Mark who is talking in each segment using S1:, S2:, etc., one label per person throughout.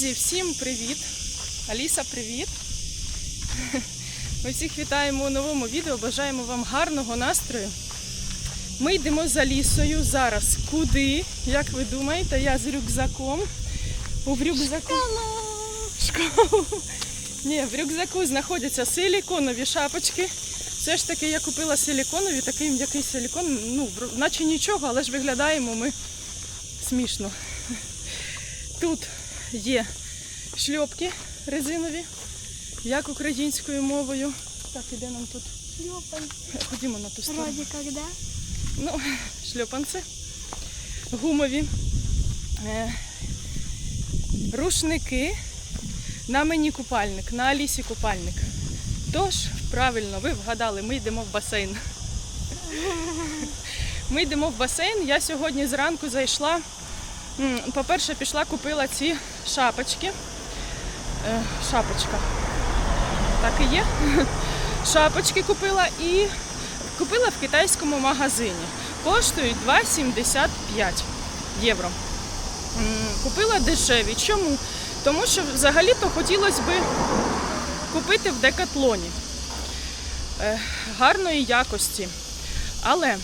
S1: Друзі, всім привіт! Аліса, привіт! Ми всіх вітаємо у новому відео. Бажаємо вам гарного настрою. Ми йдемо за лісою зараз. Куди? Як ви думаєте, я з рюкзаком. У рюкзаку. Школу. Ні, в рюкзаку знаходяться силіконові шапочки. Все ж таки я купила силіконові, такий м'який силікон, ну, наче нічого, але ж виглядаємо ми смішно. Тут є шльопки резинові, як українською мовою. Так, іде нам тут. шльопанці. Ходімо на ту сторону.
S2: Вроде когда.
S1: Ну, шльопанці гумові, е, рушники, на мені купальник, на Алісі купальник. Тож, правильно, ви вгадали, ми йдемо в басейн. Ми йдемо в басейн. Я сьогодні зранку зайшла. По-перше, пішла, купила ці шапочки. Е, Шапочка. Так і є. Шапочки купила і Купила в китайському магазині. Коштують 2,75 євро. Купила дешеві. Чому? Тому що взагалі-то хотілося би купити в декатлоні е, гарної якості. Але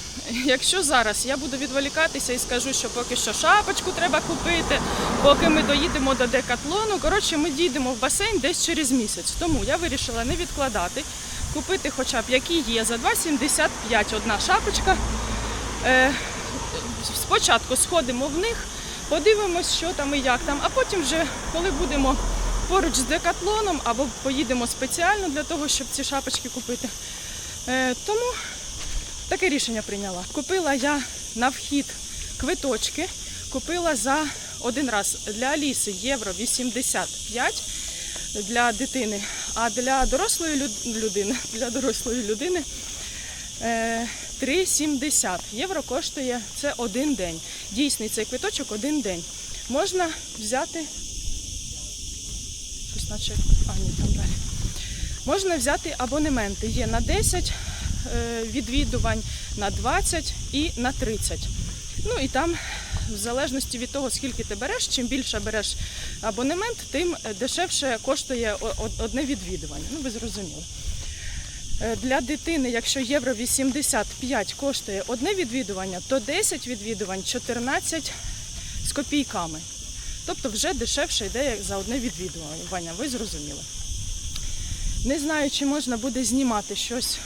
S1: якщо зараз я буду відволікатися і скажу, що поки що шапочку треба купити, поки ми доїдемо до декатлону, коротше, ми дійдемо в басейн десь через місяць. Тому я вирішила не відкладати, купити хоча б які є за 2,75 одна шапочка. Е, спочатку сходимо в них, подивимось, що там і як там, а потім вже, коли будемо поруч з декатлоном або поїдемо спеціально для того, щоб ці шапочки купити. Е, тому таке рішення прийняла. Купила я на вхід квиточки, купила за один раз для Аліси євро 85 для дитини, а для дорослої людини, для дорослої людини е, 3,70 євро коштує це один день. Дійсний цей квиточок один день. Можна взяти. Щось наче. А, ні, там далі. Можна взяти абонементи. Є на 10 е, відвідувань, на 20 і на 30. Ну і там, в залежності від того, скільки ти береш, чим більше береш абонемент, тим е, дешевше коштує одне відвідування. Ну, ви зрозуміли. Е, Для дитини, якщо євро 85 коштує одне відвідування, то 10 відвідувань 14 з копійками. Тобто вже дешевше йде за одне відвідування, ви зрозуміли. Не знаю, чи можна буде знімати щось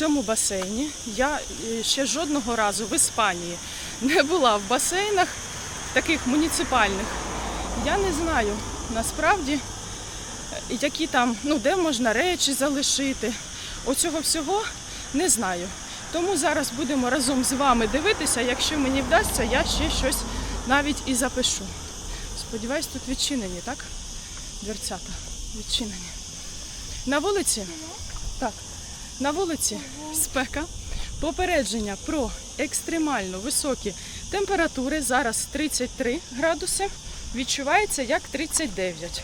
S1: цьому басейні. Я е, ще жодного разу в Іспанії не була в басейнах таких муніципальних. Я не знаю насправді, е, які там, ну де можна речі залишити. Оцього всього не знаю. Тому зараз будемо разом з вами дивитися. Якщо мені вдасться, я ще щось навіть і запишу. Сподіваюсь, тут відчинені, так? Дверцята відчинені. На вулиці? Так. На вулиці спека. Попередження про екстремально високі температури. Зараз 33 градуси. Відчувається як 39.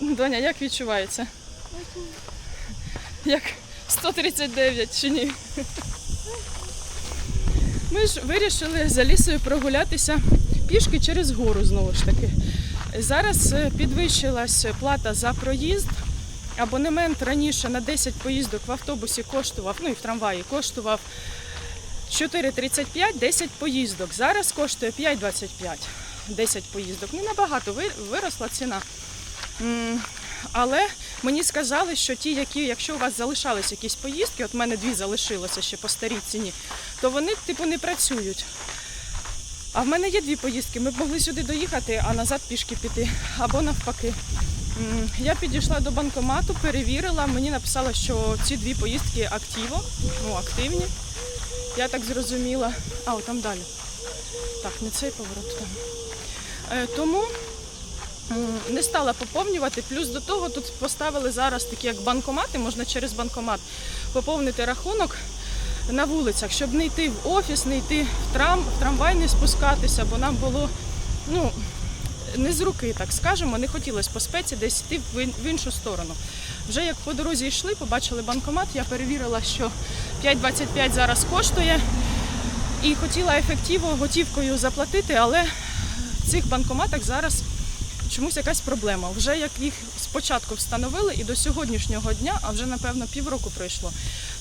S1: Доня, як відчувається? Як 139 чи ні? Ми ж вирішили за лісою прогулятися пішки через гору знову ж таки. Зараз е, підвищилась плата за проїзд. Абонемент раніше на 10 поїздок в автобусі коштував, ну і в трамваї коштував 4,35 10 поїздок. Зараз коштує 5,25 10 поїздок. Не набагато виросла ціна. Але мені сказали, що ті, які, якщо у вас залишались якісь поїздки, от в мене дві залишилося ще по старій ціні, то вони типу не працюють. А в мене є дві поїздки. Ми б могли сюди доїхати, а назад пішки піти. Або навпаки. Я підійшла до банкомату, перевірила, мені написали, що ці дві поїздки активо, ну, активні. Я так зрозуміла. А, от там далі. Так, не цей поворот там. Е, тому не стала поповнювати. Плюс до того тут поставили зараз такі як банкомати, можна через банкомат поповнити рахунок на вулицях, щоб не йти в офіс, не йти в трам, в трамвай не спускатися, бо нам було ну, не з руки, так скажемо, не хотілося по спеці десь йти в іншу сторону. Вже як по дорозі йшли, побачили банкомат, я перевірила, що 5,25 зараз коштує. І хотіла ефективно готівкою заплатити, але в цих банкоматах зараз чомусь якась проблема. Вже як їх спочатку встановили і до сьогоднішнього дня, а вже напевно півроку пройшло.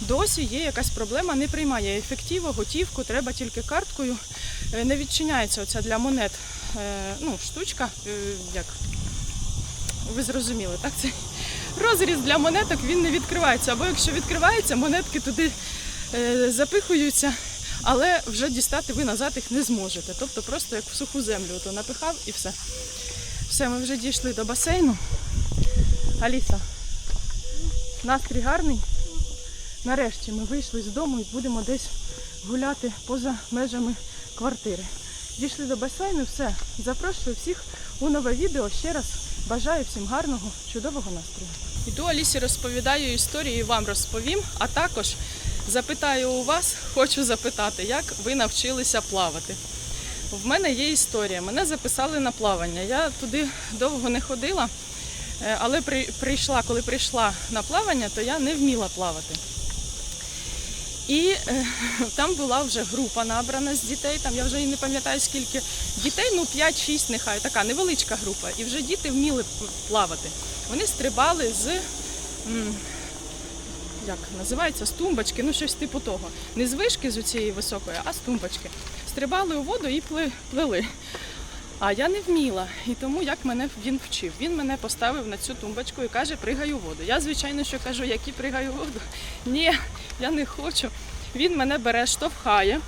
S1: Досі є якась проблема, не приймає ефективу, готівку, треба тільки карткою. Е, Не відчиняється оця для монет ну, штучка, е, як ви зрозуміли, так? Це розріз для монеток він не відкривається. Або якщо відкривається, монетки туди е, запихуються, але вже дістати ви назад їх не зможете. Тобто просто як в суху землю то напихав і все. Все, ми вже дійшли до басейну. Аліса, настрій гарний. Нарешті ми вийшли з дому і будемо десь гуляти поза межами квартири. Дійшли до басейну, все. Запрошую всіх у нове відео. Ще раз бажаю всім гарного, чудового настрою. Іду Алісі розповідаю історію і вам розповім, а також запитаю у вас, хочу запитати, як ви навчилися плавати. В мене є історія. Мене записали на плавання. Я туди довго не ходила, е, але при, прийшла, коли прийшла на плавання, то я не вміла плавати. І е, там була вже група набрана з дітей. Там я вже і не пам'ятаю скільки дітей, ну 5-6 нехай, така невеличка група. І вже діти вміли плавати. Вони стрибали з м, як називається, з тумбочки, ну щось типу того. Не з вишки з цієї високої, а з тумбочки. Стрибали у воду і пли- плили. А я не вміла, і тому як мене він вчив. Він мене поставив на цю тумбочку і каже, пригай у воду. Я, звичайно, що кажу, які пригай у воду. Ні, я не хочу. Він мене бере, штовхає,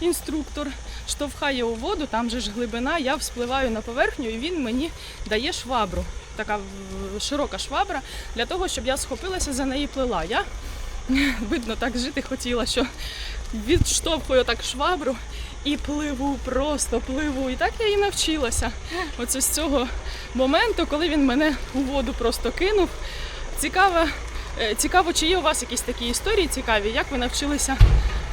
S1: інструктор, штовхає у воду, там же ж глибина, я вспливаю на поверхню, і він мені дає швабру. Така широка швабра для того, щоб я схопилася за неї плила. Я видно так жити хотіла, що відштовхую так швабру і пливу, просто пливу. І так я і навчилася. Оце з цього моменту, коли він мене у воду просто кинув. Цікаво, е, цікаво, чи є у вас якісь такі історії цікаві, як ви навчилися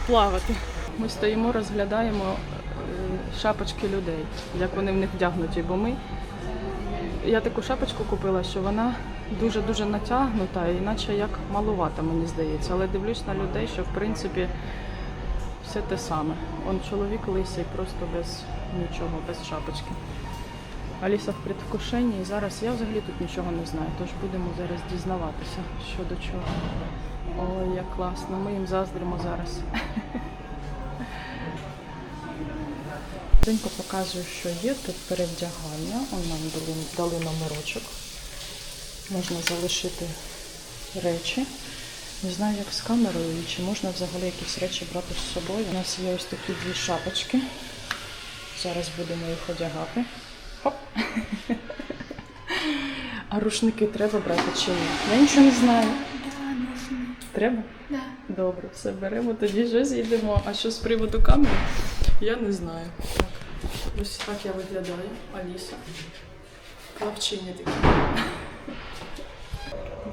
S1: плавати. Ми стоїмо, розглядаємо е, шапочки людей, як вони в них вдягнуті, бо ми. Я таку шапочку купила, що вона дуже-дуже натягнута, іначе як малувата, мені здається. Але дивлюсь на людей, що в принципі все те саме. Он чоловік лисий, просто без нічого, без шапочки. Аліса в предвкушенні, і зараз я взагалі тут нічого не знаю, тож будемо зараз дізнаватися, що до чого. Ой, як класно, ми їм заздримо зараз. Денько показую, що є тут перевдягання. Он нам дали, дали номерочок. Можна залишити речі. Не знаю, як з камерою, і чи можна взагалі якісь речі брати з собою. У нас є ось такі дві шапочки. Зараз будемо їх одягати. Хоп. А рушники треба брати чи ні? Я нічого не знаю. Треба?
S2: Да.
S1: Добре, все беремо, тоді вже зійдемо. А що з приводу камери? Я не знаю. Так, ось так я виглядаю, Аліса. Плавчині такі.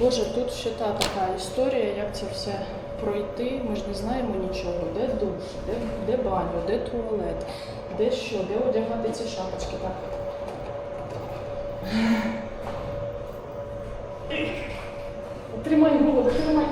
S1: Боже, тут ще та така історія, як це все пройти. Ми ж не знаємо нічого. Де душ, де, де баню, де туалет, де що, де одягати ці шапочки. Так. Тримай голову, тримай.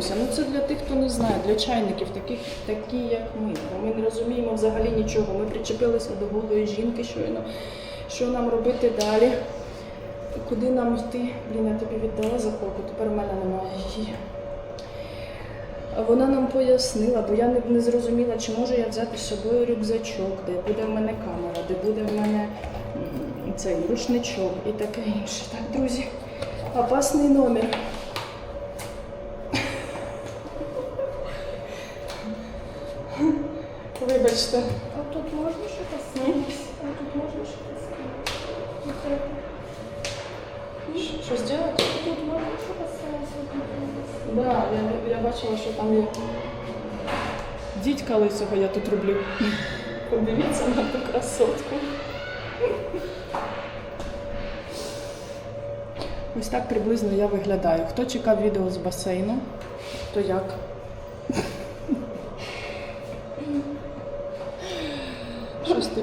S1: Перевдягнулися. Ну це для тих, хто не знає, для чайників, таких, такі як ми. Бо ми не розуміємо взагалі нічого. Ми причепилися до голої жінки щойно. Що нам робити далі? Куди нам йти? Блін, я тобі віддала заколку, тепер у мене немає її. Вона нам пояснила, бо я не, не зрозуміла, чи можу я взяти з собою рюкзачок, де буде в мене камера, де буде в мене цей рушничок і таке інше. Так, друзі, опасний номер. Вибачте.
S2: А тут можно что-то снять? А тут что-то снять? Вот
S1: зробити?
S2: Тут? Вот это.
S1: Да, я, я бачила, що там є. Дідька лисого я тут роблю. Подивіться на ту красотку. Ось так приблизно я виглядаю. Хто чекав відео з басейну, то як?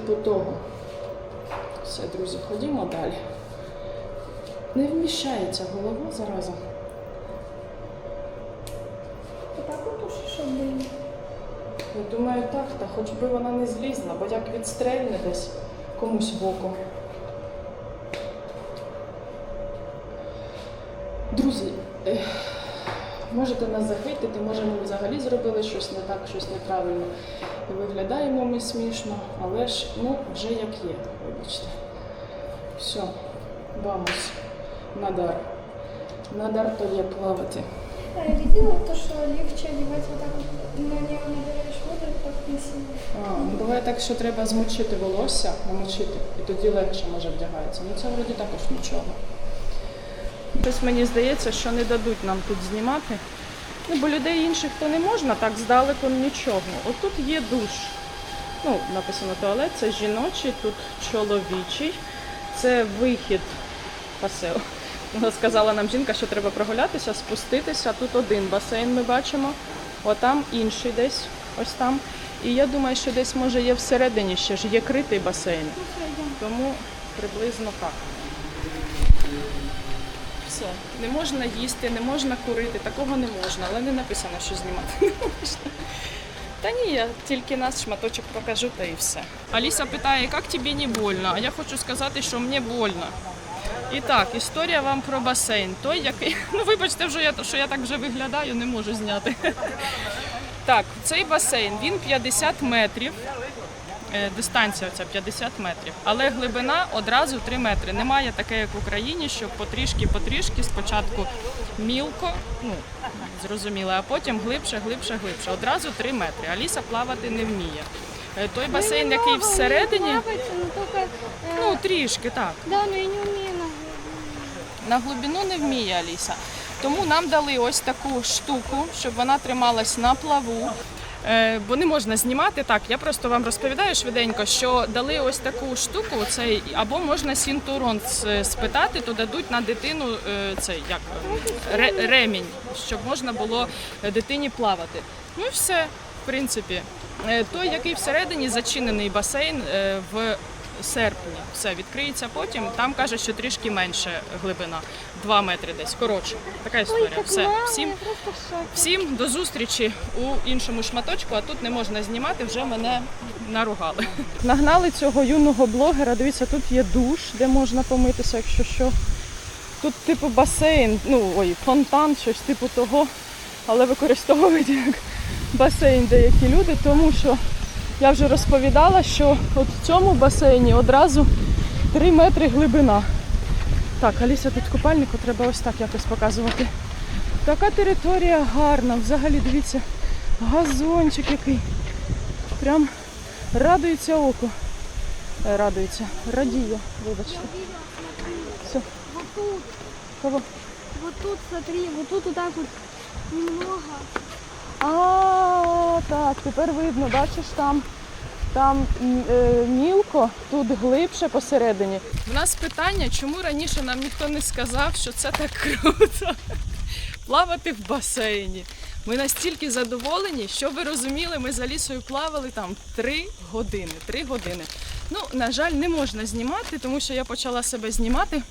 S1: Типу того. Все, друзі, ходімо далі. Не вміщається голова зараза.
S2: Отак от щоб було.
S1: Я думаю, так, та хоч би вона не злізла, бо як відстрельне десь комусь в око. Друзі, ех, можете нас захейтити, може ми взагалі зробили щось не так, щось неправильно. І виглядаємо ми смішно, але ж ну, вже як є, вибачте. Все, вамус, надар. Надар то є плавати.
S2: А я видела то, что легче одевать вот так вот на него набираешь воду, так не сильно.
S1: А, ну буває так, що треба змочити волосся, намочити, і тоді легше може вдягається. Ну це вроді також нічого. Ось мені здається, що не дадуть нам тут знімати. Ну, бо людей інших то не можна, так здалеку нічого. От тут є душ. Ну, написано туалет, це жіночий, тут чоловічий. Це вихід пасео. Сказала нам жінка, що треба прогулятися, спуститися. Тут один басейн ми бачимо, отам інший десь, ось там. І я думаю, що десь може є всередині ще ж є критий басейн.
S2: Ну.
S1: Тому приблизно так. Все. Не можна їсти, не можна курити, такого не можна, але не написано, що знімати не можна. Та ні, я тільки нас шматочок покажу та і все. Аліса питає, як тобі не больно? А я хочу сказати, що мені больно. І так, історія вам про басейн. Той, який. Ну, вибачте, вже я, що я так вже виглядаю, не можу зняти. Так, цей басейн він 50 метрів. Е, Дистанція ця 50 метрів, але глибина одразу 3 метри. Немає таке, як в Україні, що потрішки-потрішки спочатку мілко, ну зрозуміло, а потім глибше, глибше, глибше. Одразу 3 метри. Аліса плавати не вміє. Е, Той басейн, який всередині,
S2: ну э,
S1: ну трішки так.
S2: Да, но я не на
S1: На глибину не вміє Аліса. Тому нам дали ось таку штуку, щоб вона трималась на плаву. Е, Бо не можна знімати так. Я просто вам розповідаю швиденько, що дали ось таку штуку, цей або можна сінтурон спитати, то дадуть на дитину е, цей як ре- ремінь, щоб можна було дитині плавати. Ну і все, в принципі. Е, Той, який всередині зачинений басейн в серпні, все відкриється потім. Там каже, що трішки менше глибина, 2 метри десь. Коротше, така історія. Все, всім. Всім до зустрічі у іншому шматочку, а тут не можна знімати, вже мене наругали. Нагнали цього юного блогера. Дивіться, тут є душ, де можна помитися, якщо що. Тут типу басейн, ну ой, фонтан, щось типу того, але використовують як басейн деякі люди, тому що я вже розповідала, що от в цьому басейні одразу 3 метри глибина. Так, Аліса, тут купальнику треба ось так якось показувати. Така територія гарна. Взагалі, дивіться, газончик який. Прям радується око. Е, Радується. Радіє, вибачте. Все. Кого?
S2: вот тут, смотри, вот тут вот так вот немного.
S1: А, так, тепер видно, бачиш там. Там е, мілко, тут глибше посередині. У нас питання, чому раніше нам ніхто не сказав, що це так круто. Плавати в басейні. Ми настільки задоволені, що ви розуміли, ми з Алісою плавали там три години. Три години. Ну, на жаль, не можна знімати, тому що я почала себе знімати.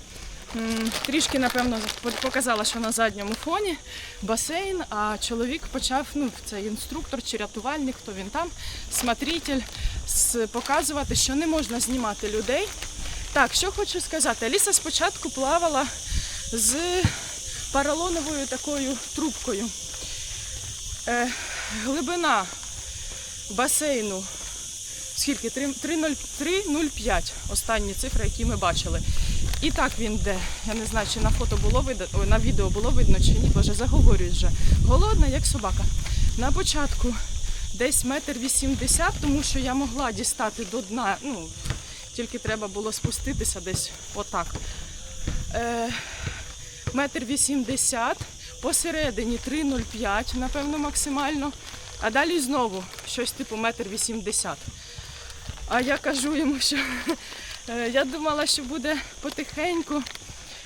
S1: Трішки, напевно, показала, що на задньому фоні басейн, а чоловік почав, ну, це інструктор чи рятувальник, хто він там, смотритель, показувати, що не можна знімати людей. Так, що хочу сказати, Аліса спочатку плавала з поролоновою такою трубкою. Е, глибина басейну скільки? 3,05 останні цифри, які ми бачили. І так він йде. Я не знаю, чи на фото було видно, на відео було видно чи ні, боже, заговорюють вже. Голодна, як собака. На початку десь метр вісімдесят, тому що я могла дістати до дна. Ну, тільки треба було спуститися десь отак. Е, метр вісімдесят, посередині 3,05, напевно, максимально. А далі знову щось типу метр вісімдесят. А я кажу йому, що я думала, що буде потихеньку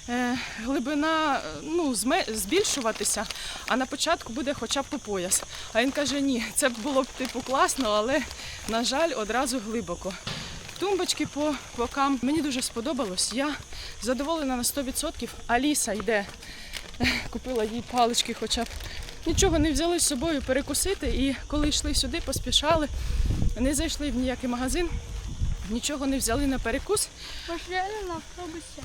S1: е, глибина е, ну, збільшуватися, а на початку буде хоча б по пояс. А він каже, ні, це було б типу класно, але, на жаль, одразу глибоко. Тумбочки по бокам. Мені дуже сподобалось. Я задоволена на 100%. Аліса йде. Купила їй палички, хоча б нічого не взяли з собою перекусити. І коли йшли сюди, поспішали, не зайшли в ніякий магазин, нічого не взяли на перекус.
S2: Ми на автобусі.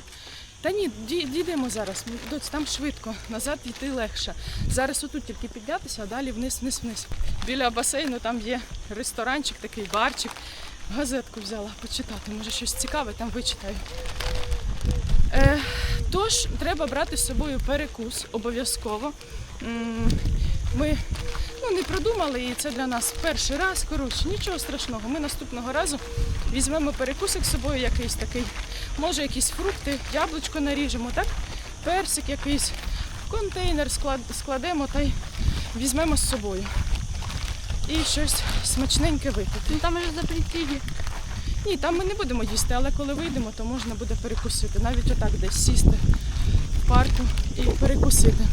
S1: Та ні, дійдемо зараз. Доць, там швидко, назад йти легше. Зараз отут тільки піднятися, а далі вниз, вниз, вниз. Біля басейну там є ресторанчик, такий барчик. Газетку взяла почитати, може щось цікаве там вичитаю. Е, тож, треба брати з собою перекус обов'язково. Ми ну, не продумали, і це для нас перший раз. Коротше, нічого страшного. Ми наступного разу візьмемо перекусик з собою якийсь такий. Може, якісь фрукти, яблучко наріжемо, так? Персик якийсь, контейнер склад, складемо та й візьмемо з собою. І щось смачненьке випити.
S2: Ну там вже запретили.
S1: Ні, там ми не будемо їсти, але коли вийдемо, то можна буде перекусити. Навіть отак десь сісти в парку і перекусити.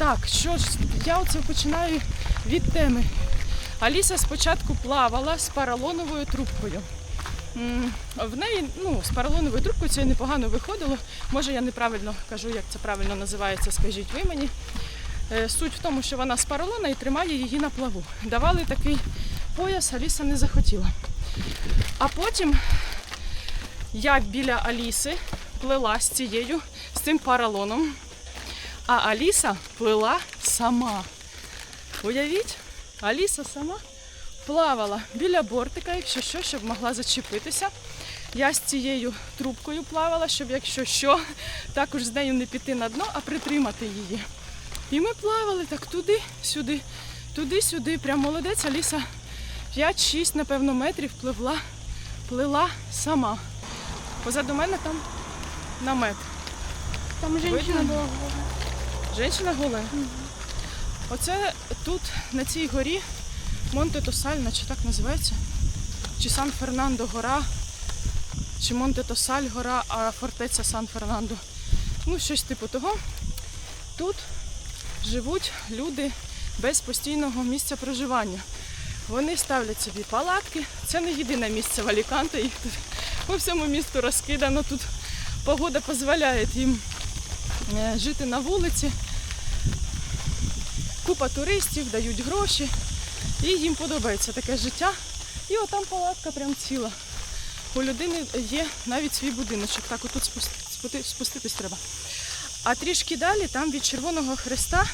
S1: Так, що ж, я оце починаю від теми. Аліса спочатку плавала з поролоновою трубкою. В неї ну, з поролоновою трубкою це непогано виходило. Може, я неправильно кажу, як це правильно називається, скажіть ви мені. Е, Суть в тому, що вона з поролона і тримає її на плаву. Давали такий пояс, Аліса не захотіла. А потім я біля Аліси плела з цією, з цим поролоном, а Аліса плела сама. Уявіть, Аліса сама плавала біля бортика, якщо що, щоб могла зачепитися. Я з цією трубкою плавала, щоб якщо що, також з нею не піти на дно, а притримати її. І ми плавали так туди, сюди, туди-сюди. Прям молодець, Аліса 5-6, напевно, метрів пливла, плила сама. Позаду мене там намет.
S2: Там женщина була
S1: Женщина гола. Оце тут, на цій горі, Монте Тосальна, чи так називається? Чи Сан Фернандо гора, чи Монте Тосаль гора, а фортеця Сан Фернандо. Ну, щось типу того. Тут живуть люди без постійного місця проживання. Вони ставлять собі палатки. Це не єдине місце в Аліканте. Їх тут по всьому місту розкидано. Тут погода дозволяє їм е, жити на вулиці. Купа туристів, дають гроші. І їм подобається таке життя. І отам палатка прям ціла. У людини є навіть свій будиночок. Так, отут спусти- спуститись треба. А трішки далі, там від Червоного Хреста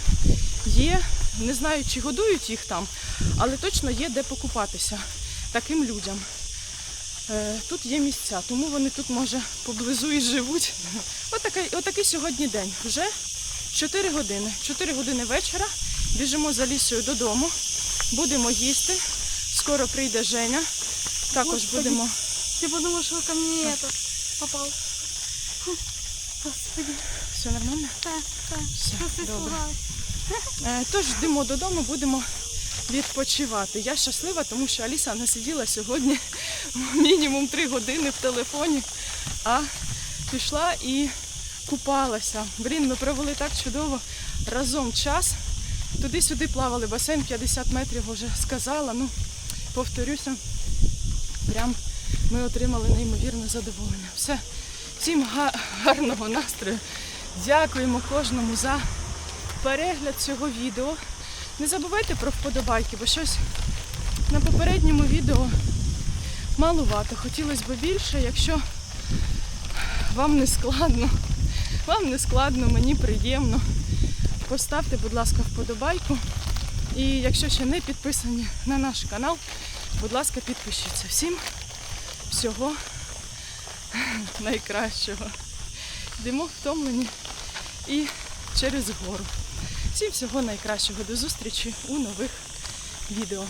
S1: є, не знаю, чи годують їх там, але точно є де покупатися таким людям. Е, Тут є місця, тому вони тут, може, поблизу і живуть. Отакий, отакий сьогодні день. Вже 4 години. 4 години вечора. Біжимо за лісою додому, будемо їсти. Скоро прийде Женя. Також
S2: Господи.
S1: будемо.
S2: Ты подумал, что ко мне этот попал. Господи,
S1: Все нормально?
S2: да, да.
S1: Все, добре. Е, Тож йдемо додому, будемо відпочивати. Я щаслива, тому що Аліса насиділа сьогодні мінімум 3 години в телефоні, а пішла і купалася. Блін, ми провели так чудово разом час. Туди-сюди плавали, басейн 50 метрів вже сказала. Ну, повторюся, прям ми отримали неймовірне задоволення. Все, всім гарного настрою. Дякуємо кожному за перегляд цього відео. Не забувайте про вподобайки, бо щось на попередньому відео малувато. Хотілося б більше, якщо вам не складно, вам не складно, мені приємно. Поставте, будь ласка, вподобайку. І якщо ще не підписані на наш канал, будь ласка, підпишіться. Всім всього найкращого. Йдемо втомлені і через гору. Всім всього найкращого. До зустрічі у нових відео.